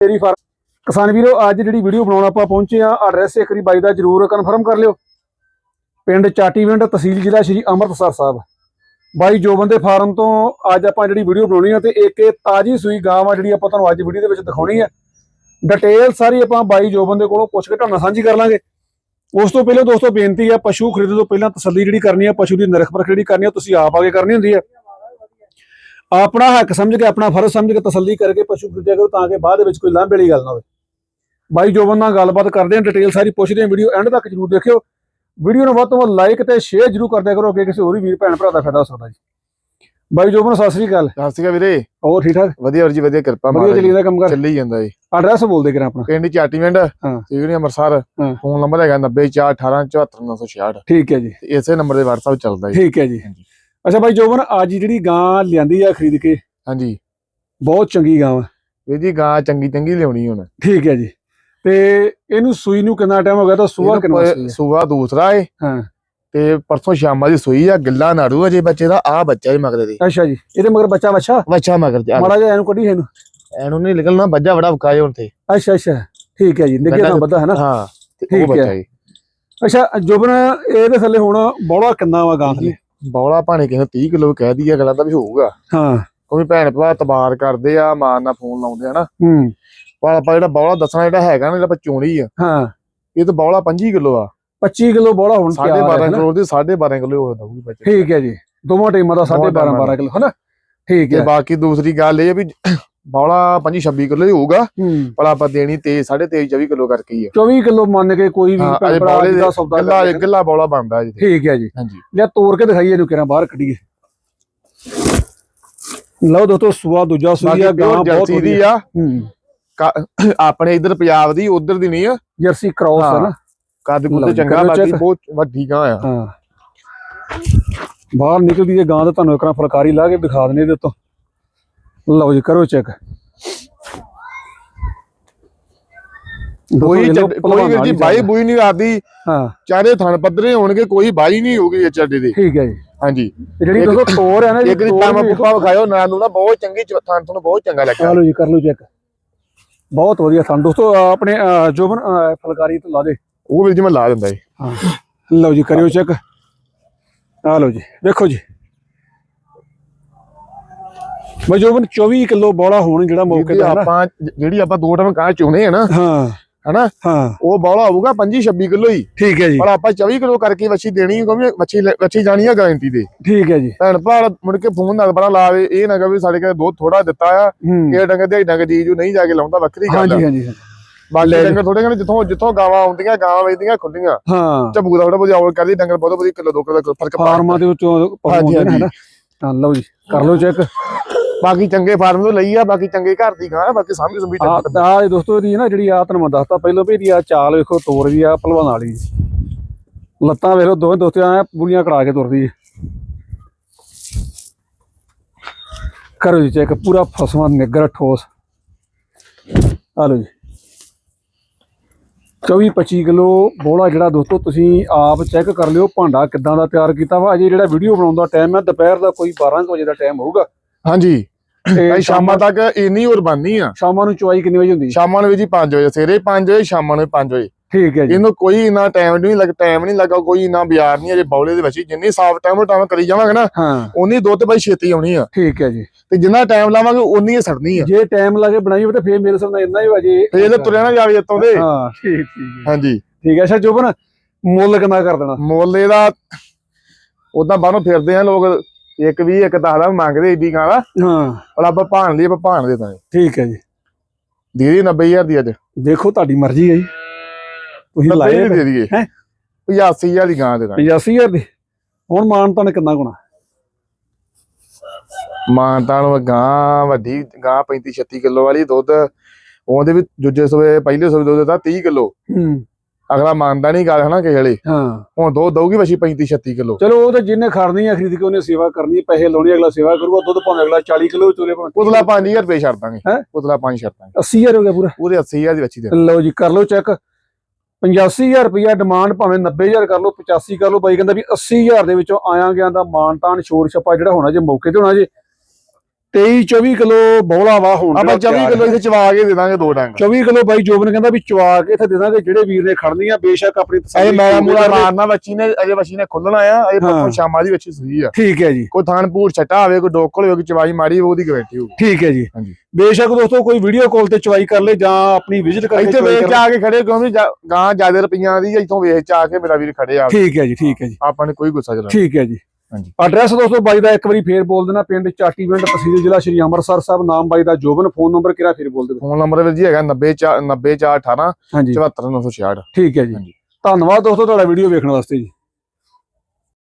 ਤੇਰੀ ਫਾਰਮ ਕਿਸਾਨ ਵੀਰੋ, ਅੱਜ ਜਿਹੜੀ ਵੀਡੀਓ ਬਣਾਉਣ ਆਪਾਂ ਪਹੁੰਚੇ ਆ ਐਡਰੈਸ ਇੱਕ ਵਾਰੀ ਬਾਈ ਦਾ ਜਰੂਰ ਕਨਫਰਮ ਕਰ ਲਿਓ। ਪਿੰਡ ਚਾਟੀਵਿੰਡ ਤਹਿਸੀਲ ਜ਼ਿਲ੍ਹਾ ਸ਼੍ਰੀ ਅੰਮ੍ਰਿਤਸਰ ਸਾਹਿਬ। ਬਾਈ ਜੋਬਨ ਦੇ ਫਾਰਮ ਤੋਂ ਅੱਜ ਆਪਾਂ ਜਿਹੜੀ ਵੀਡੀਓ ਬਣਾਉਣੀ ਆ ਤੇ ਇੱਕ ਇਹ ਤਾਜੀ ਸੂਈ ਗਾਂ ਆ ਜਿਹੜੀ ਆਪਾਂ ਤੁਹਾਨੂੰ ਅੱਜ ਵੀਡੀਓ ਦੇ ਵਿੱਚ ਦਿਖਾਉਣੀ ਆ। ਡਿਟੇਲ ਸਾਰੀ ਆਪਾਂ ਬਾਈ ਜੋਬਨ ਦੇ ਕੋਲੋਂ ਪੁੱਛ ਕੇ ਤੁਹਾਨੂੰ ਸਾਂਝੀ ਕਰ ਲਾਂਗੇ। ਉਸ ਤੋਂ ਪਹਿਲਾਂ ਦੋਸਤੋ, ਬੇਨਤੀ ਆ, ਪਸ਼ੂ ਖਰੀਦਣ ਤੋਂ ਪਹਿਲਾਂ ਤਸੱਲੀ ਜਿਹੜੀ ਕਰਨੀ ਆ, ਪਸ਼ੂ ਦੀ ਨਿਰਖ ਪਰਖ ਜਿਹੜੀ ਕਰਨੀ ਆ, ਤੁਸੀਂ ਆਪ ਆਗੇ ਕਰਨੀ ਹੁੰਦੀ ਆ। ਆਪਣਾ ਹੱਕ ਸਮਝ ਕੇ ਆਪਣਾ ਫਰਜ਼ ਸਮਝ ਕੇ ਤਸੱਲੀ ਕਰਕੇ ਪਸ਼ੂ ਖਰੀਦਿਆ ਕਰੋ ਤਾਂ ਕਿ ਬਾਅਦ ਦੇ ਵਿੱਚ ਕੋਈ ਲਾਂਭੇ ਵਾਲੀ ਗੱਲ ਨਾ ਹੋਵੇ। ਬਾਈ ਜੋਬਨ ਨਾਲ ਗੱਲਬਾਤ ਕਰਦੇ ਹਾਂ ਡਿਟੇਲ ਸਾਰੀ ਪੁੱਛਦੇ ਹਾਂ ਵੀਡੀਓ ਐਂਡ ਤੱਕ ਜਰੂਰ ਦੇਖਿਓ। ਵੀਡੀਓ ਨੂੰ ਵੱਧ ਤੋਂ ਵੱਧ ਲਾਈਕ ਤੇ ਸ਼ੇਅਰ ਜਰੂਰ ਕਰਦਿਆ ਕਰੋ ਅੱਗੇ ਕਿਸੇ ਹੋਰ ਵੀ ਵੀਰ ਭੈਣ ਭਰਾ ਦਾ ਫਾਇਦਾ ਹੋ ਸਕਦਾ ਜੀ। ਬਾਈ ਜੋਬਨ ਸਤਿ ਸ੍ਰੀ ਅਕਾਲ। ਸਤਿ ਸ਼੍ਰੀ ਅਕਾਲ ਵੀਰੇ। ਹੋਰ ਠੀਕ ਠਾਕ? ਵਧੀਆ ਜੀ ਵਧੀਆ ਕਿਰਪਾ ਵਧੀਆ ਮਹਾਰਾਜ ਚੱਲੀ ਜਾਂਦਾ ਕੰਮ ਕਰ? ਚੱਲੀ ਜਾਂਦਾ ਜੀ। ਐਡਰੈਸ ਬੋਲਦੇ ਕਰਾਂ ਆਪਣਾ? ਪਿੰਡ ਚਾਟੀਵਿੰਡ ਹਾਂ। ਠੀਕ ਨੀ ਅੰਮ੍ਰਿਤਸਰ। ਫੋਨ ਨੰਬਰ ਹੈਗਾ 90418744966 ਠੀਕ ਹੈ ਜੀ। ਇਸੇ ਨੰਬਰ ਦੇ WhatsApp ਚੱਲਦਾ ਜੀ। ਠੀਕ ਹੈ ਜੀ। ਹਾਂਜੀ। ਅੱਛਾ ਬਾਈ ਜੋਬਨ ਅੱਜ ਜਿਹੜੀ ਗਾਂ ਲਿਆਂਦੀ ਆ ਖਰੀਦ ਕੇ ਹਾਂਜੀ। ਬਹੁਤ ਚੰਗੀ ਗਾਂ ਆ ਵੀਰ ਜੀ ਗਾਂ ਚੰਗੀ ਚੰਗੀ ਲਿਆਉਣੀ ਹੁਣ। ਠੀਕ ਹੈ ਜੀ। ਤੇ ਇਹਨੂੰ ਸੂਈ ਨੂੰ ਕਿੰਨਾ ਟਾਈਮ ਹੋ ਗਿਆ? ਤਾਂ ਸੂਆ ਇਹਨੂੰ ਕਿੰਨਾ? ਸੂਆ ਦੂਸਰਾ ਏ। ਹਾਂ। ਤੇ ਪਰਸੋਂ ਸ਼ਾਮਾਂ ਦੀ ਸੂਈ ਆ ਗਿੱਲਾ ਨਾੜੂ ਅਜੇ ਬੱਚੇ ਦਾ ਆ ਬੱਚਾ ਹੀ ਮਗਰ ਦੇ ਅੱਛਾ ਜੀ। ਇਹਦੇ ਮਗਰ ਬੱਚਾ ਬੱਚਾ? ਬੱਚਾ ਮਗਰ ਤੇ ਮਾੜਾ ਜਿਹਾ ਇਹਨੂੰ ਕੱਢੀ ਇਹਨੂੰ। ਐਨੂੰ ਨਹੀਂ ਨਿਕਲਣਾ ਬੱਜਾ ਬੜਾ ਵਕਾਏ ਹੁਣ ਤੇ। ਅੱਛਾ ਅੱਛਾ। ਠੀਕ ਹੈ ਜੀ। ਨਿੱਕੇ ਤਾਂ ਬੱਦਾ ਹੈ ਨਾ। ਹਾਂ ਠੀਕ ਉਹ ਹੈ। ਬੱਚਾ ਜੀ ਅੱਛਾ ਜੋਬਨ ਇਹਦੇ ਥੱਲੇ ਹੁਣ ਬੋੜਾ ਕਿੰਨਾ ਵਾ ਗਾਂ ਥੱਲੇ? ਬੌਲਾ ਭਾਣੇ ਕਿਸੇ ਨੂੰ 30 ਕਿਲੋ ਕਹਿ ਦਈਏ ਅਗਲਾ ਤਾਂ ਵੀ ਹੋਊਗਾ। ਹਾਂ। ਕੋਈ ਭੈਣ ਭਰਾ ਤਬਾਰ ਕਰਦੇ ਆ ਮਾਂ ਨਾਲ ਫੋਨ ਲਾਉਂਦੇ ਆ ਨਾ। ਹੂੰ। ਪਰ ਆਪਾਂ ਜਿਹੜਾ ਬੌਲਾ ਦੱਸਣਾ ਜਿਹੜਾ ਹੈਗਾ ਨਾ ਜਿਹੜਾ ਆਪਾਂ ਚੋਣੀ ਆ ਹਾਂ। ਇਹ ਤਾਂ ਬੌਲਾ 25 ਕਿਲੋ ਆ। 25 ਕਿਲੋ ਬੋੜਾ ਹੁਣ ਸਾਢੇ ਤਿਆਰ ਹੈ 12 ਨਾ? ਕਿਲੋ ਦੀ 12.5 ਕਿਲੋ ਹੋ ਦਊਗੀ ਬੱਚੇ। ਠੀਕ ਹੈ ਜੀ। ਦੋਵਾਂ ਟੀਮਾਂ ਦਾ 12.5 ਟੀਮਾਂ ਦਾ। 12 ਕਿਲੋ ਹਨਾ ਠੀਕ ਹੈ। ਬਾਕੀ ਦੂਸਰੀ ਗੱਲ ਇਹ ਵੀ ਬੌਲਾ 25 26 ਕਿਲੋ ਹੀ ਹੋਊਗਾ ਪਰ ਆਪਾਂ ਦੇਣੀ ਤੇ 23.5 24 ਕਿਲੋ ਕਰਕੇ ਹੀ ਆ। 24 ਕਿਲੋ ਮੰਨ ਕੇ ਕੋਈ ਵੀ ਬੌਲੇ ਦਾ ਸੌਦਾ ਗੱਲਾ। ਗੱਲਾ ਬੌਲਾ ਬਣਦਾ ਜੀ ਠੀਕ ਹੈ ਜੀ। ਹਾਂਜੀ। ਲਿਆ ਤੋੜ ਕੇ ਦਿਖਾਈਏ ਇਹਨੂੰ ਕਿਰਾਂ ਬਾਹਰ ਕੱਢੀਏ। ਲਓ ਦੋਸਤੋ ਸੂਆ ਦੂਜਾ ਬਾਕੀ ਗਾਂ ਬਹੁਤ ਦੀ ਆ। ਆਪਣੇ ਇਧਰ ਪੰਜਾਬ ਦੀ ਉਧਰ ਦੀ ਨਹੀਂ ਆ। ਜਰਸੀ ਕ੍ਰਾਸ ਹੈ। ਨਾ। ਕੱਦ ਕੁੱਦ ਜੀ, ਚੰਗਾ ਬਾਕੀ। ਬਹੁਤ ਵੱਡੀ ਗਾਂ ਆ। ਹਾਂ। ਬਾਹਰ ਨਿਕਲਦੀ ਹੈ ਗਾਂ ਤਾਂ ਤੁਹਾਨੂੰ ਇੱਕ ਵਾਰ ਫੁਲਕਾਰੀ ਲਾ ਕੇ ਦਿਖਾ ਦਨੇ ਇਹਦੇ ਉੱਤੋਂ ਲਓ ਜੀ ਕਰੋ ਚੈੱਕ ਕੋਈ ਕੋਈ ਵੀਰ ਜੀ ਬਾਈ ਬੂਈ ਨਹੀਂ ਆਦੀ ਹਾਂ। ਚਾਰੇ ਥਣ ਪੱਧਰੇ ਹੋਣਗੇ ਕੋਈ ਬਾਈ ਨਹੀਂ ਹੋਊਗੀ ਇਹ ਚੱਡੇ ਦੀ। ਠੀਕ ਹੈ ਜੀ। ਹਾਂਜੀ। ਜਿਹੜੀ ਦੋਸਤੋ ਤੋਰ ਹੈ ਨਾ ਇੱਕ ਦੀ ਤਾਂ ਪੁੱਪਾ ਵਿਖਾਇਓ ਨਾ ਨੂੰ ਨਾ ਬਹੁਤ ਚੰਗੀ ਥਣ ਤੁਹਾਨੂੰ ਬਹੁਤ ਚੰਗਾ ਲੱਗਾ ਚਲੋ ਜੀ ਕਰ ਲਓ ਚੈੱਕ ਬਹੁਤ ਵਧੀਆ ਸਾਨੂੰ ਦੋਸਤੋ ਆਪਣੇ ਜੋਬਨ ਫੁਲਕਾਰੀ ਤੋਂ ਲਾ ਦੇ। ਉਹ ਵੀਰ ਜੀ ਮੈਂ ਲਾ ਦਿੰਦਾ ਜੀ। ਹਾਂ। ਲਓ ਜੀ ਕਰਿਓ ਚੈੱਕ ਆ ਲਓ ਜੀ ਵੇਖੋ ਜੀ। ਮੈਂ ਜੋਬਨ 24 ਕਿਲੋ ਬੋਲਾ ਹੋਣ ਜਿਹੜਾ ਮੌਕੇ ਤੇ ਆਪਾਂ ਜਿਹੜੀ ਆਪਾਂ ਦੋ ਟਾਈਮ ਕਾਂ ਚੁਣੇ ਆ ਨਾ ਹਾਂ। ਹਨਾ? ਹਾਂ। ਉਹ ਬੌਲਾ ਹੋਊਗਾ 25 26 ਕਿਲੋ ਹੀ। ਠੀਕ ਹੈ ਜੀ। ਪਰ ਆਪਾਂ 24 ਕਿਲੋ ਕਰਕੇ ਵੱਛੀ ਦੇਣੀ ਕਿਉਂਕਿ ਵੱਛੀ ਵੱਛੀ ਜਾਣੀ ਆ ਗਾਰੰਟੀ ਦੇ ਠੀਕ ਹੈ ਜੀ। ਭੈਣ ਭਰਾ ਮੁੜ ਕੇ ਫੋਨ ਨਾਲ ਬਣਾ ਲਾਵੇ ਇਹ ਨਾ ਕਹੇ ਸਾਡੇ ਕੋਲ ਦੁੱਧ ਥੋੜਾ ਦਿੱਤਾ ਆ ਇਹ ਡੰਗ ਦੇ ਡੰਗ ਜੀ ਜੂ ਨਹੀਂ ਜਾ ਕੇ ਲਾਉਂਦਾ ਵੱਖਰੀ ਗੱਲ ਹਾਂਜੀ ਹਾਂਜੀ ਹਾਂਜੀ। ਬਾਕੀ ਲੈ- ਡੰਗਰ ਥੋੜੇ ਕਹਿੰਦੇ ਜਿੱਥੋਂ ਜਿੱਥੋਂ ਗਾਵਾਂ ਆਉਂਦੀਆਂ ਗਾਵਾਂ ਵੇਚਦੀਆਂ ਖੁੱਲੀਆਂ ਹਾਂ। ਝਬੂ ਦਾ ਥੋੜਾ ਬਹੁਤ ਆਵਲ ਕਰਦੀ ਡੰਗਰ ਬਹੁਤ ਬਹੁਤ ਕਿਲੋ ਦੋ ਕਿਲੋ ਫ਼ਰਕ ਫਾਰਮਾਂ ਦੇ ਵਿੱਚੋਂ ਆਉਂਦੇ ਨੇ ਹਨਾ? ਲਓ ਜੀ ਕਰ ਲਓ ਚੈੱਕ। ਬਾਕੀ ਚੰਗੇ ਫਾਰਮ ਤੋਂ ਲਈ ਆ ਬਾਕੀ ਚੰਗੇ ਘਰ ਦੀ ਗਾਂ ਬਾਕੀ ਸਾਂਭੀ ਸੰਭੀ ਆ ਆ ਦੋਸਤੋ ਇਹਦੀ ਨਾ ਜਿਹੜੀ ਆ ਤੁਹਾਨੂੰ ਮੈਂ ਦੱਸਤਾ ਪਹਿਲਾਂ ਵੀ ਇਹਦੀ ਆ ਚਾਲ ਵੇਖੋ ਤੋਰ ਵੀ ਆ ਪਹਿਲਵਾਨ ਵਾਲੀ। ਲੱਤਾਂ ਵੇਖੋ ਦੋਵੇਂ ਦੋਸਤੇ ਆ ਪੂਰੀਆਂ ਕੜਾ ਕੇ ਤੁਰਦੀ ਕਰੋ ਜੀ ਚੈੱਕ ਪੂਰਾ ਫਸਵਾ ਨਿੱਗਰ ਠੋਸ। ਆ ਲਓ ਜੀ। 24 25 ਕਿਲੋ ਬੋਲਾ ਜਿਹੜਾ ਦੋਸਤੋ ਤੁਸੀਂ ਆਪ ਚੈੱਕ ਕਰ ਲਿਓ ਭਾਂਡਾ ਕਿੱਦਾਂ ਦਾ ਤਿਆਰ ਕੀਤਾ ਵਾ। ਅਜੇ ਜਿਹੜਾ ਵੀਡੀਓ ਬਣਾਉਣ ਦਾ ਟਾਈਮ ਹੈ ਦੁਪਹਿਰ ਦਾ ਕੋਈ 12 ਕੁ ਵਜੇ ਦਾ ਟਾਈਮ ਹੋਊਗਾ। ਹਾਂਜੀ। ਤੇ ਸ਼ਾਮਾਂ ਤੱਕ ਇੰਨੀ ਹੋਰ ਬਣਨੀ ਆ। ਸ਼ਾਮਾਂ ਨੂੰ ਚੁਆਈ ਕਿੰਨੇ ਵਜੇ ਹੁੰਦੀ? ਸ਼ਾਮਾਂ ਨੂੰ ਵੀ ਜੀ 5 ਵਜੇ ਸਵੇਰੇ 5 ਵਜੇ ਸ਼ਾਮਾਂ ਨੂੰ 5 ਵਜੇ। ਠੀਕ ਹੈ ਜੀ। ਇਹਨੂੰ ਕੋਈ ਇੰਨਾ ਟਾਈਮ ਨਹੀਂ ਲੱਗ ਟਾਈਮ ਨਹੀਂ ਲੱਗਾ ਕੋਈ ਇੰਨਾ ਬਾਜ਼ਾਰ ਨਹੀਂ ਅਜੇ ਬੌਲੇ ਦੇ ਵਿੱਚ। ਜਿੰਨੀ ਸਾਫ਼ ਟਾਈਮ ਟਾਈਮ ਕਰੀ ਜਾਵਾਂਗੇ ਨਾ ਹਾਂ। ਉਨੀ ਦੁੱਧ ਭਾਈ ਛੇਤੀ ਆਉਣੀ ਆ। ਠੀਕ ਹੈ ਜੀ। ਤੇ ਜਿੰਨਾ ਟਾਈਮ ਲਾਵਾਂਗੇ ਉਨੀ ਹੀ ਸੜਨੀ ਆ। ਜੇ ਟਾਈਮ ਲਾ ਕੇ ਬਣਾਈ ਹੋਵੇ ਤਾਂ ਫੇਰ ਮੇਰੇ ਸਾਹਮਣੇ ਇੰਨਾ ਹੀ ਵਜੇ ਤੇ ਇਹਦੇ ਤੁਰਿਆ ਨਾ ਜਾਵੇ ਇੱਥੋਂ ਦੇ। ਹਾਂ ਠੀਕ ਠੀਕ। ਹਾਂਜੀ। ਠੀਕ ਹੈ ਅੱਛਾ ਜੋਬਨ ਮੁੱਲ ਕਿੰਨਾ ਕਰ ਦੇਣਾ? ਮੁੱਲ ਇਹਦਾ ਉਦਾਂ ਬਾਹਰੋਂ ਫਿਰਦੇ ਆ ਲੋਕ। ਇੱਕ ਵੀ ਇੱਕ ਦਸ ਦਾ ਮੰਗਦੇ ਏਡੀ ਗਾਂ ਦਾ। ਹਾਂ। ਪਰ ਆਪਾਂ ਭਾਣ ਲਈ ਆਪਾਂ ਭਾਣ ਦੇ ਦਾਂਗੇ। ਠੀਕ ਹੈ ਜੀ। ਦੇ ਦੀ 90000 ਦੀ ਅੱਜ। ਦੇਖੋ ਤੁਹਾਡੀ ਮਰਜ਼ੀ ਹੈ ਜੀ। ਤੁਸੀਂ 90 ਲਾਏ ਦੀ ਦੇ ਦਈਏ। ਹੈਂ? 85000 ਦੀ ਗਾਂ ਦੇ ਦਾਂਗੇ। 85000 ਦੀ? ਹੁਣ ਮਾਨ ਤਾਂ ਕਿੰਨਾ ਗੁਣਾ? ਮਾਨਤਾਨ ਗਾਂ ਵੱਡੀ ਗਾਂ 35 36 ਕਿਲੋ ਵਾਲੀ ਦੁੱਧ। ਉਹਦੇ ਵੀ ਦੂਜੇ ਸਵੇ ਪਹਿਲੇ ਸਵੇ ਦੁੱਧ ਦਾ 30 ਕਿਲੋ। ਹੂੰ। ਅਗਲਾ ਮੰਨਦਾ ਨਹੀਂ ਗੱਲ ਹਨਾ ਕਿਸੇ ਵੇਲੇ ਹਾਂ। ਹੁਣ ਦੋ ਦਊਗੀ ਵਸ਼ੀ 35 36 ਕਿਲੋ। ਚਲੋ ਉਹ ਤਾਂ ਜਿੰਨੇ ਖੜਨੀ ਆ ਖਰੀਦ ਕੇ ਉਹਨੇ ਸੇਵਾ ਕਰਨੀ ਹੈ, ਪੈਸੇ ਲਾਉਣੇ ਅਗਲਾ ਸੇਵਾ ਕਰੂਗਾ ਦੁੱਧ ਭਾਵੇਂ ਅਗਲਾ 40 ਕਿਲੋ ਚੋਲੇ ਭਾਵੇਂ। ਪੁਤਲਾ 5000 ਰੁਪਏ ਛੱਡ ਦਾਂਗੇ? ਪੁਤਲਾ 5 ਛੱਡ ਦਾਂਗੇ। 80000 ਹੋ ਗਿਆ ਪੂਰਾ। ਪੂਰੇ 80000 ਦੀ ਵੱਛੀ ਦੇ। ਲਓ ਜੀ ਕਰ ਲਓ ਚੈੱਕ 85000 ਰੁਪਇਆ ਡਿਮਾਂਡ ਭਾਵੇਂ 90000 ਕਰ ਲਓ 85 ਕਰ ਲਓ ਬਾਈ ਕਹਿੰਦਾ ਵੀ 80000 ਦੇ ਵਿੱਚੋਂ ਆਇਆ ਗਿਆ ਦਾ ਮਾਨਤਾਨ ਸ਼ੋਰ ਛੱਪਾ ਜਿਹੜਾ ਹੋਣਾ ਜੇ ਮੌਕੇ ਤੇ ਹੋਣਾ ਜੇ। 23 24 ਕਿਲੋ ਬੌਲਾ ਵਾ ਹੁਣ ਆਪਾਂ ਜਿਹੜਾ 24 ਤਿਆਰ ਕਿਲੋ। ਇੱਥੇ ਚਵਾ ਕੇ ਦੇ ਦਾਂਗੇ ਦੋ ਡੰਗ 24 ਕਿਲੋ ਬਾਈ ਜੋਬਨ ਕਹਿੰਦਾ ਵੀ ਚਵਾ ਕੇ ਇੱਥੇ ਦੇ ਦਾਂਗੇ ਜਿਹੜੇ ਵੀਰ ਨੇ ਖੜਨੀਆਂ ਬੇਸ਼ੱਕ ਆਪਣੀ ਤਸੱਲੀ ਮੈਂ ਕਰਦੇ। ਮਾਰਨਾ ਬੱਚੀ ਨੇ ਅਜੇ ਬੱਚੀ ਨੇ ਖੁੱਲਣਾ ਆ ਅਜੇ ਹਾਂ। ਪਰਸੋਂ ਸ਼ਾਮਾਂ ਦੀ ਬੱਚੀ ਸਹੀ ਆ ਠੀਕ ਹੈ ਜੀ ਕੋਈ ਥਾਨ ਪੂਰ ਛੱਟਾ ਹੋਵੇ ਕੋਈ ਡੋਕਲ ਹੋਵੇ ਕੋਈ ਚਵਾਈ ਮਾਰੀ ਉਹਦੀ ਗਾਰੰਟੀ ਹੋਊਗੀ ਠੀਕ ਹੈ ਜੀ ਹਾਂਜੀ। ਬੇਸ਼ੱਕ ਦੋਸਤੋ ਕੋਈ ਵੀਡੀਓ ਕਾਲ ਤੇ ਚਵਾਈ ਕਰ ਲੇ ਜਾਂ ਆਪਣੀ ਵਿਜ਼ਿਟ ਕਰਕੇ ਇੱਥੇ ਕਰ ਲੇ। ਆ ਕੇ ਖੜੇ ਕਿਉਂਕਿ ਗਾਂ ਜ਼ਿਆਦਾ ਰੁਪਈਆਂ ਦੀ ਇੱਥੋਂ ਵੇਚ ਚ ਆ ਕੇ ਮੇਰਾ ਵੀਰ ਖੜੇ ਆ ਠੀਕ ਹੈ ਜੀ ਠੀਕ ਹੈ ਜੀ ਆਪਾਂ ਨੇ ਕੋਈ ਗੁੱਸਾ ਚਲਾ ਠੀਕ ਹੈ ਜੀ ਹਾਂਜੀ। ਐਡਰੈਸ ਦੋਸਤੋ ਬਾਈ ਦਾ ਇੱਕ ਵਾਰੀ ਫੇਰ ਬੋਲ ਦੇਣਾ ਪਿੰਡ ਚਾਟੀਵਿੰਡ ਤਹਿਸੀਲ ਜ਼ਿਲ੍ਹਾ ਸ਼੍ਰੀ ਅੰਮ੍ਰਿਤਸਰ ਸਾਹਿਬ ਨਾਮ ਬਾਈ ਦਾ ਜੋਬਨ ਫੋਨ ਨੰਬਰ ਕਿਹੜਾ ਫੇਰ ਬੋਲ ਦਿਓ ਫੋਨ ਨੰਬਰ ਵੀਰ ਜੀ ਹੈਗਾ 90418 ਹਾਂਜੀ। 74966 ਠੀਕ ਹੈ ਜੀ। ਧੰਨਵਾਦ ਦੋਸਤੋ ਤੁਹਾਡਾ ਵੀਡੀਓ ਵੇਖਣ ਵਾਸਤੇ ਜੀ।